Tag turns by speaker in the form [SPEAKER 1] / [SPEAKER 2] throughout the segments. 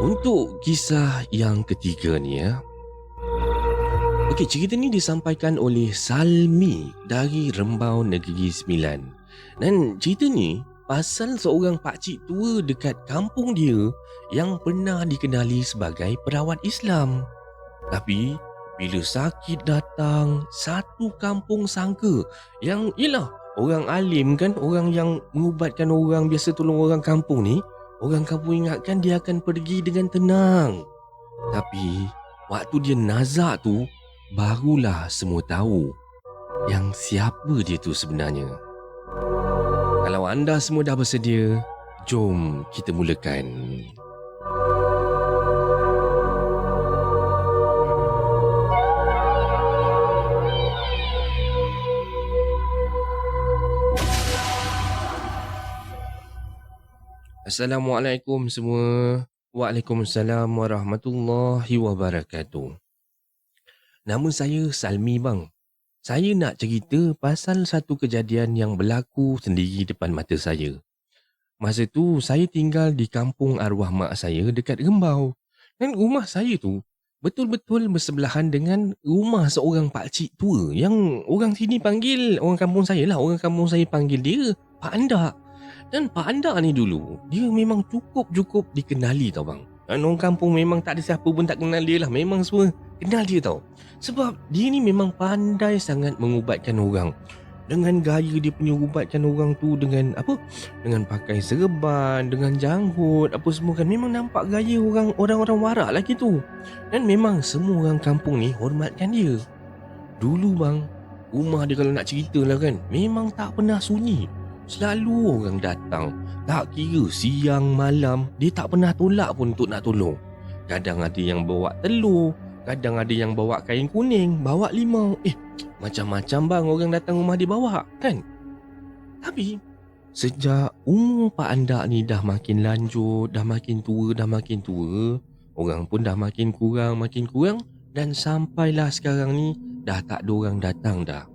[SPEAKER 1] Untuk kisah yang ketiga ni ya. Okey, cerita ni disampaikan oleh Salmi dari Rembau Negeri Sembilan. Dan cerita ni pasal seorang pakcik tua dekat kampung dia yang pernah dikenali sebagai perawat Islam. Tapi bila sakit datang, satu kampung sangka yang ialah orang alim kan, orang yang mengubatkan orang biasa tolong orang kampung ni, orang kampung ingatkan dia akan pergi dengan tenang. Tapi waktu dia nazak tu, barulah semua tahu yang siapa dia tu sebenarnya. Kalau anda semua dah bersedia, jom kita mulakan. Assalamualaikum semua. Waalaikumsalam warahmatullahi wabarakatuh. Nama saya Salmi bang. Saya nak cerita pasal satu kejadian yang berlaku sendiri depan mata saya. Masa tu saya tinggal di kampung arwah mak saya dekat Rembau. Dan rumah saya tu betul-betul bersebelahan dengan rumah seorang pakcik tua yang orang sini panggil, orang kampung saya lah, orang kampung saya panggil dia Pak Andak. Dan Pak Andak ni dulu, dia memang cukup-cukup dikenali tau bang. Dan orang kampung memang tak ada siapa pun tak kenal dia lah. Memang semua kenal dia tau. Sebab dia ni memang pandai sangat mengubatkan orang. Dengan gaya dia punya ubatkan orang tu dengan apa? Dengan pakai serban, dengan janggut, apa semua kan. Memang nampak gaya orang orang-orang warak lagi tu. Dan memang semua orang kampung ni hormatkan dia. Dulu bang, rumah dia kalau nak cerita lah kan, memang tak pernah sunyi. Selalu orang datang. Tak kira siang, malam, dia tak pernah tolak pun untuk nak tolong. Kadang ada yang bawa telur, kadang ada yang bawa kain kuning, bawa limau. Eh, macam-macam bang orang datang rumah dia bawa, kan? Tapi, sejak umur Pak Andak ni dah makin lanjut, dah makin tua, dah makin tua, orang pun dah makin kurang, makin kurang dan sampailah sekarang ni dah tak ada orang datang dah.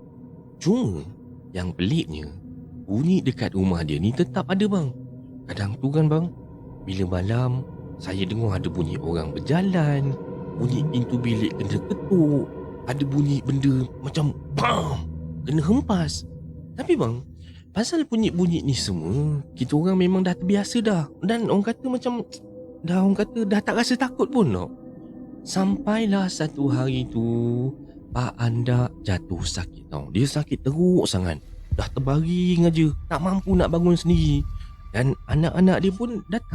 [SPEAKER 1] Cuma, yang peliknya, bunyi dekat rumah dia ni tetap ada bang. Kadang tu kan bang, bila malam saya dengar ada bunyi orang berjalan, bunyi pintu bilik kena ketuk, ada bunyi benda macam bam, kena hempas. Tapi bang, pasal bunyi-bunyi ni semua, kita orang memang dah terbiasa dah. Dan orang kata macam, dah orang kata dah tak rasa takut pun tau. Sampailah satu hari tu, Pak Anda jatuh sakit tau. Dia sakit teruk sangat dah terbaring aja tak mampu nak bangun sendiri. Dan anak-anak dia pun datang